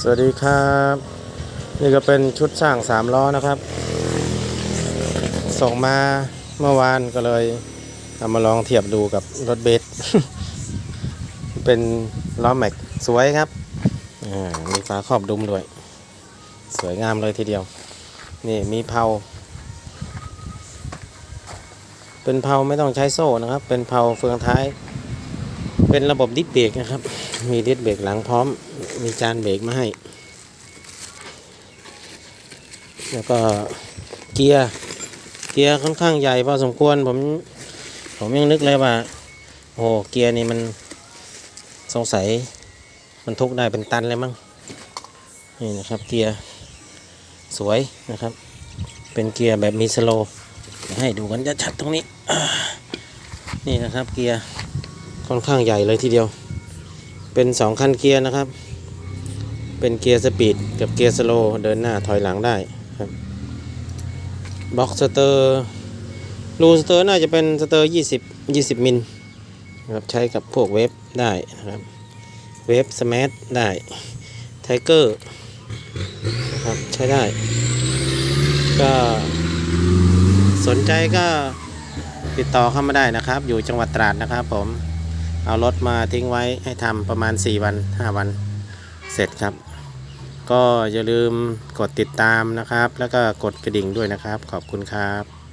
สวัสดีครับ นี่ก็เป็นชุดสร้างสามล้อนะครับ ส่งมาเมื่อวานก็เลยเอามาลองเทียบดูกับรถเบสเป็นล้อแม็กสวยครับมีฝาครอบดุมด้วย สวยงามเลยทีเดียว นี่มีเพาเป็นเพาไม่ต้องใช้โซ่นะครับ เป็นเพาเฟืองท้าย เป็นระบบดิสเบรกนะครับ มีดิสเบรกหลังพร้อม มีจานเบรกมาให้ แล้วก็เกียร์ เกียร์ค่อนข้างใหญ่พอสมควร ผม ผมยังนึกเลยว่า โอ้โหเกียร์นี่มันสงสัยมันทุกได้เป็นตันเลยมั้ง นี่นะครับเกียร์สวยนะครับ เป็นเกียร์แบบมีสโลว์เดี๋ยวให้ดูกันจะชัดๆตรงนี้ นี่นะครับเกียร์ ค่อนข้างใหญ่เลยทีเดียว เป็นสองคันเกียร์นะครับ เป็นเกียร์สปีดกับเกียร์สโลว์เดินหน้าถอยหลังได้ครับบ็อกสเตอร์รูสเตอร์น่าจะเป็นสเตอร์20 20มิลครับใช้กับพวกเวฟได้นะครับเวฟสมาร์ทได้ไทเกอร์ครับใช้ได้ ก็สนใจก็ติดต่อเข้ามาได้นะครับ อยู่จังหวัดตราดนะครับผม เอารถมาทิ้งไว้ให้ทำประมาณ 4 วัน 5 วันเสร็จครับ ก็อย่าลืมกดติดตามนะครับ แล้วก็กดกระดิ่งด้วยนะครับ ขอบคุณครับ